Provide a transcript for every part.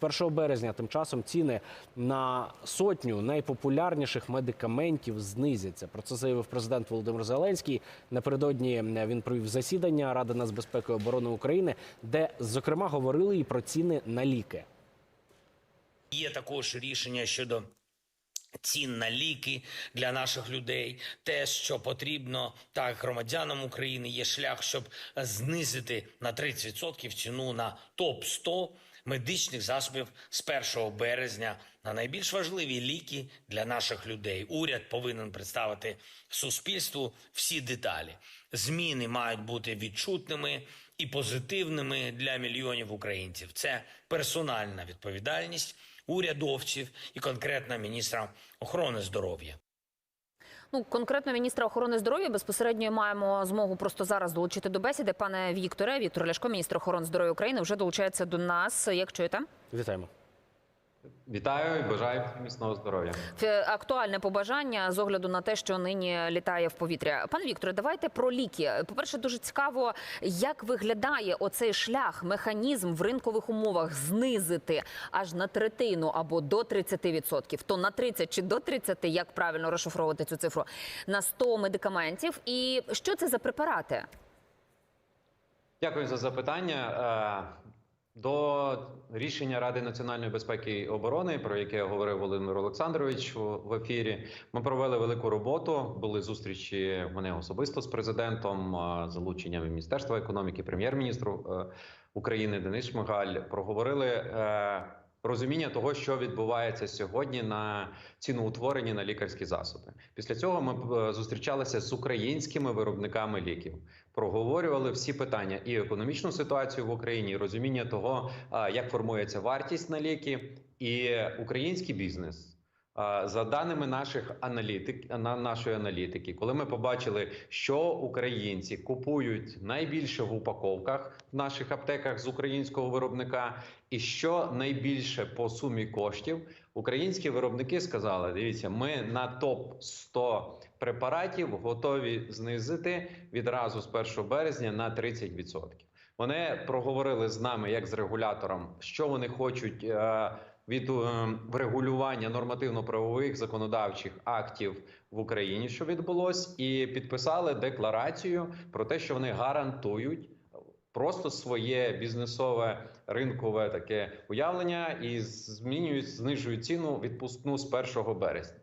З 1 березня тим часом ціни на сотню найпопулярніших медикаментів знизяться. Про це заявив президент Володимир Зеленський. Напередодні він провів засідання Ради нацбезпеки і оборони України, де зокрема говорили і про ціни на ліки. Є також рішення щодо цін на ліки для наших людей. Те, що потрібно так громадянам України, є шлях, щоб знизити на 30% ціну на топ 100 медичних засобів з 1 березня на найбільш важливі ліки для наших людей. Уряд повинен представити суспільству всі деталі. Зміни мають бути відчутними і позитивними для мільйонів українців. Це персональна відповідальність урядовців і конкретно міністра охорони здоров'я. Ну, конкретно міністра охорони здоров'я безпосередньо маємо змогу просто зараз долучити до бесіди. Пане Вікторе, Віктор Ляшко, міністр охорони здоров'я України, вже долучається до нас. Як чуєте? Вітаємо. Вітаю і бажаю всім міцного здоров'я. Е, Актуальне побажання з огляду на те, що нині літає в повітря. Пане Вікторе, давайте про ліки. По перше, дуже цікаво, як виглядає оцей шлях, механізм в ринкових умовах знизити аж на третину або до 30%. То на 30 чи до 30, як правильно розшифровувати цю цифру, на 100 медикаментів. І що це за препарати? Дякую за запитання. До рішення Ради національної безпеки і оборони, про яке говорив Володимир Олександрович в ефірі, ми провели велику роботу. Були зустрічі мене особисто з президентом, залученням Міністерства економіки, прем'єр-міністру е, України Денис Шмигаль. Проговорили е, розуміння того, що відбувається сьогодні на ціноутворенні на лікарські засоби. Після цього ми е, зустрічалися з українськими виробниками ліків, проговорювали всі питання і економічну ситуацію в Україні, і розуміння того, як формується вартість на ліки, і український бізнес. За даними наших аналітик, на нашої аналітики, коли ми побачили, що українці купують найбільше в упаковках в наших аптеках з українського виробника, і що найбільше по сумі коштів, українські виробники сказали: дивіться, ми на топ 100 препаратів готові знизити відразу з 1 березня на 30%. Вони проговорили з нами як з регулятором, що вони хочуть е, від е, врегулювання нормативно-правових законодавчих актів в Україні, що відбулось, і підписали декларацію про те, що вони гарантують. Просто своє бізнесове ринкове таке уявлення і змінюють, знижують ціну відпускну з 1 березня.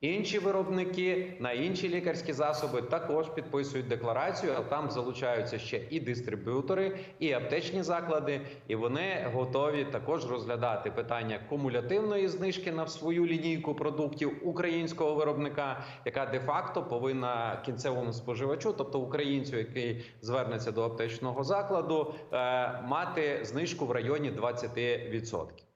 Інші виробники на інші лікарські засоби також підписують декларацію, а там залучаються ще і дистриб'ютори, і аптечні заклади, і вони готові також розглядати питання кумулятивної знижки на свою лінійку продуктів українського виробника, яка де-факто повинна кінцевому споживачу, тобто українцю, який звернеться до аптечного закладу, е, мати знижку в районі 20%.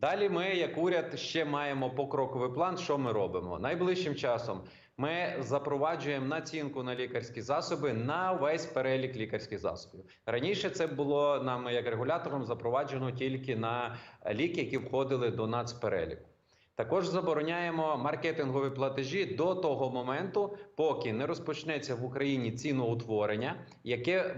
Далі ми, як уряд, ще маємо покроковий план, що ми робимо. Найближчим часом ми запроваджуємо націнку на лікарські засоби на весь перелік лікарських засобів. Раніше це було нами як регулятором запроваджено тільки на ліки, які входили до нацпереліку. Також забороняємо маркетингові платежі до того моменту, поки не розпочнеться в Україні ціноутворення, яке е,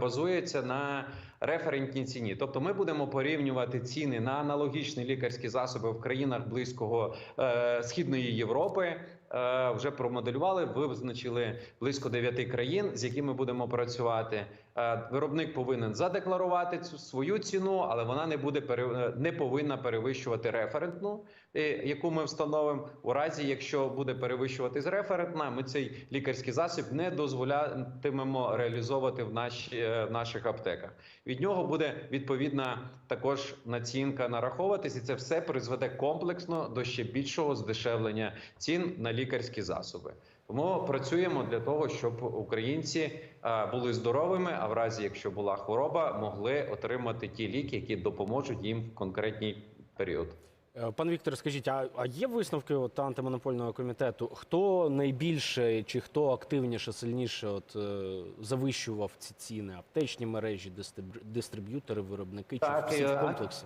базується на референтній ціні. Тобто, ми будемо порівнювати ціни на аналогічні лікарські засоби в країнах близького е, східної Європи. Е, вже промоделювали, визначили близько 9 країн, з якими будемо працювати. Е, виробник повинен задекларувати цю свою ціну, але вона не буде пере- не повинна перевищувати референтну, е, яку ми встановимо. У разі, якщо буде перевищувати з референтна, ми цей лікарський засіб не дозволятимемо реалізовувати в, наші, е, в наших аптеках. Від нього буде відповідна також націнка нараховуватись, і це все призведе комплексно до ще більшого здешевлення цін на лікарські засоби. Тому працюємо для того, щоб українці е, були здоровими, а в разі, якщо була хвороба, могли отримати ті ліки, які допоможуть їм в конкретній період. Е, Пане Вікторе, скажіть, а, а є висновки от антимонопольного комітету? Хто найбільше чи хто активніше, сильніше от, е, завищував ці ціни? Аптечні мережі, дистриб- дистриб'ютори, виробники Так, чи в комплексі?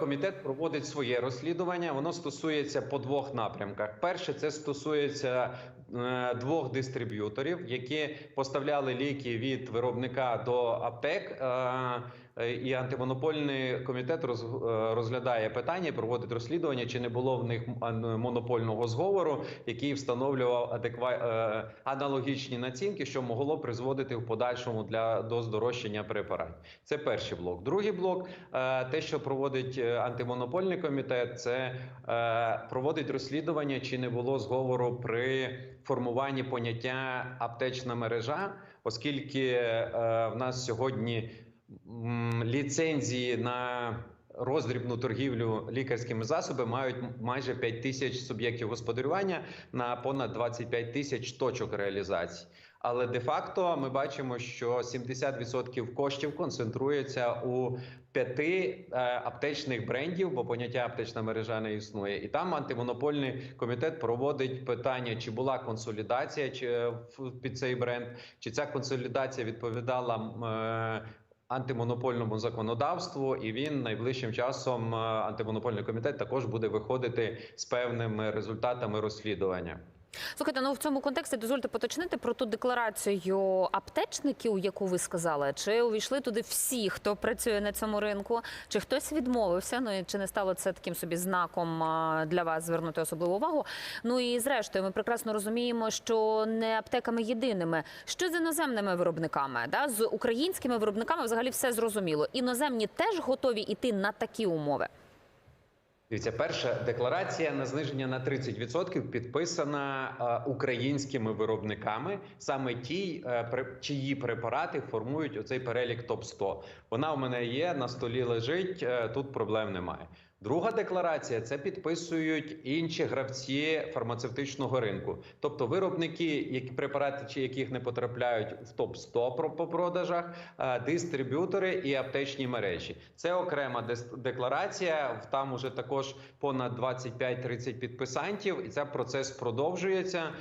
Комітет проводить своє розслідування. Воно стосується по двох напрямках. Перше, це стосується двох дистриб'юторів, які поставляли ліки від виробника до аптек. Е, І антимонопольний комітет е, розглядає питання, проводить розслідування, чи не було в них монопольного зговору, який встановлював адеква... е, аналогічні націнки, що могло призводити в подальшому для до здорожчання препаратів. Це перший блок. Другий блок, те, що проводить антимонопольний комітет, це проводить розслідування, чи не було зговору при формуванні поняття аптечна мережа, оскільки в нас сьогодні ліцензії на роздрібну торгівлю лікарськими засобами мають майже 5 тисяч суб'єктів господарювання на понад 25 тисяч точок реалізації. Але де-факто ми бачимо, що 70% коштів концентрується у п'яти е, аптечних брендів, бо поняття аптечна мережа не існує. І там антимонопольний комітет проводить питання, чи була консолідація чи е, під цей бренд, чи ця консолідація відповідала. Антимонопольному законодавству, і він найближчим часом е, антимонопольний комітет також буде виходити з певними результатами розслідування. Слухайте, ну в цьому контексті дозвольте поточнити про ту декларацію аптечників, яку ви сказали. Чи увійшли туди всі, хто працює на цьому ринку? Чи хтось відмовився? Ну і чи не стало це таким собі знаком для вас звернути особливу увагу? Ну і зрештою, ми прекрасно розуміємо, що не аптеками єдиними, що з іноземними виробниками, да з українськими виробниками взагалі все зрозуміло. Іноземні теж готові йти на такі умови. Дивіться, перша декларація на зниження на 30% підписана е, українськими виробниками, саме ті, е, при- чиї препарати формують оцей перелік топ 100 Вона у мене є на столі лежить. е, тут проблем немає. Друга декларація це підписують інші гравці фармацевтичного ринку, тобто виробники, які препарати чи яких не потрапляють в топ 100 про- по продажах, е, дистриб'ютори і аптечні мережі. Це окрема декларація. Там уже також понад 25-30 підписантів, і цей процес продовжується. Е,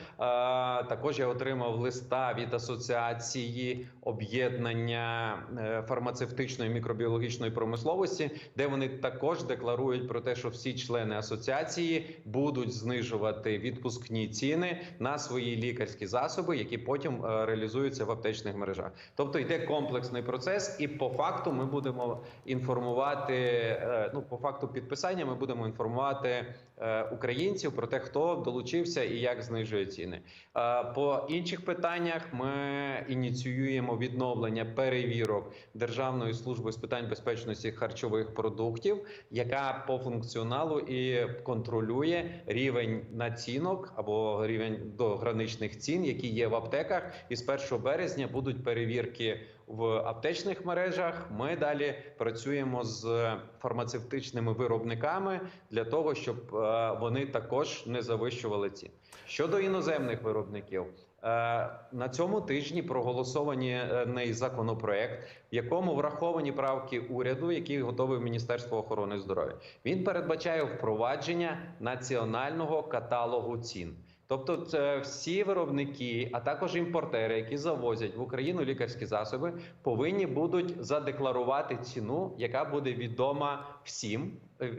Також я отримав листа від асоціації об'єднання е, фармацевтичної мікробіологічної промисловості, де вони також декларують про те, що всі члени асоціації будуть знижувати відпускні ціни на свої лікарські засоби, які потім е, реалізуються в аптечних мережах. Тобто йде комплексний процес, і по факту ми будемо інформувати. е, Ну, по факту підписання, ми будемо інформувати українців про те, хто долучився і як знижує ціни. Е, По інших питаннях ми ініціюємо відновлення перевірок Державної служби з питань безпечності харчових продуктів, яка по функціоналу і контролює рівень націнок або рівень до граничних цін, які є в аптеках. І з 1 березня будуть перевірки в аптечних мережах. Ми далі працюємо з фармацевтичними виробниками для того, щоб е, вони також не завищували цін. Щодо іноземних виробників, е, на цьому тижні проголосований законопроект, в якому враховані правки уряду, які готове Міністерство охорони здоров'я. Він передбачає впровадження національного каталогу цін. Тобто, це всі виробники, а також імпортери, які завозять в Україну лікарські засоби, повинні будуть задекларувати ціну, яка буде відома всім,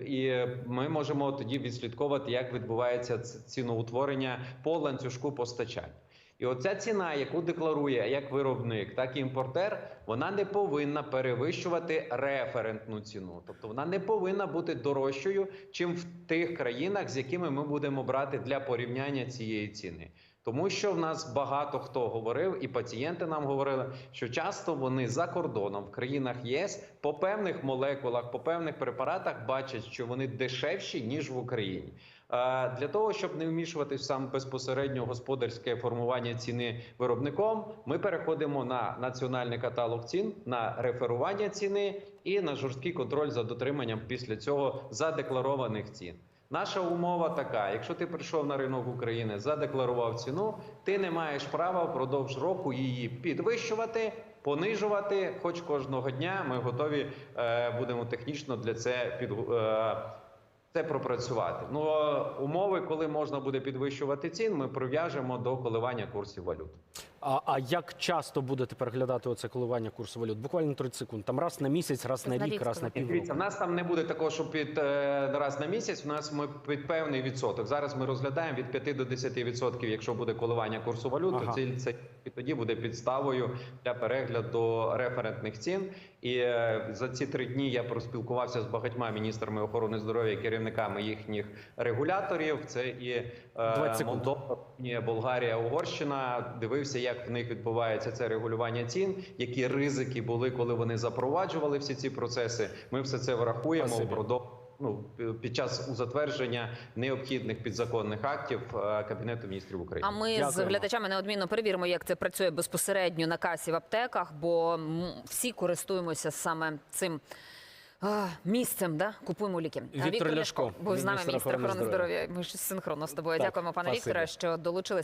і ми можемо тоді відслідковувати, як відбувається ціноутворення по ланцюжку постачань. І оця ціна, яку декларує як виробник, так і імпортер, вона не повинна перевищувати референтну ціну. Тобто вона не повинна бути дорожчою, чим в тих країнах, з якими ми будемо брати для порівняння цієї ціни. Тому що в нас багато хто говорив, і пацієнти нам говорили, що часто вони за кордоном в країнах ЄС по певних молекулах, по певних препаратах бачать, що вони дешевші ніж в Україні. Для того щоб не вмішуватись в сам безпосередньо господарське формування ціни виробником, ми переходимо на національний каталог цін, на реферування ціни і на жорсткий контроль за дотриманням після цього задекларованих цін. Наша умова така: якщо ти прийшов на ринок України, задекларував ціну, ти не маєш права впродовж року її підвищувати, понижувати. Хоч кожного дня ми готові е, будемо технічно для це під е, це пропрацювати. Ну умови, коли можна буде підвищувати цін, ми прив'яжемо до коливання курсів валют. А, а як часто будете переглядати оце коливання курсу валют? Буквально 30 секунд. Там раз на місяць, раз на На рік, рік раз на півроку. Дивіться, нас там не буде такого, що під е, раз на місяць. У нас ми під певний відсоток. Зараз ми розглядаємо від 5 до 10 відсотків. Якщо буде коливання курсу валют, Ага. то це, це і тоді буде підставою для перегляду референтних цін. І е, за ці три дні я проспілкувався з багатьма міністрами охорони здоров'я, керівниками їхніх регуляторів. Це і е, Молдова, Болгарія, Угорщина. Дивився, як в них відбувається це регулювання цін, які ризики були, коли вони запроваджували всі ці процеси. Ми все це врахуємо впродовж. Ну, під час затвердження необхідних підзаконних актів е, Кабінету міністрів України. А ми з глядачами неодмінно перевіримо, як це працює безпосередньо на касі в аптеках, бо всі користуємося саме цим. а, Місцем, да, купуємо ліки. А Віктор Ляшко, був з нами міністр охорони здоров'я. здоров'я. Ми ж синхронно з тобою. Так, Дякуємо, пане спасибі. Вікторе, що долучилися.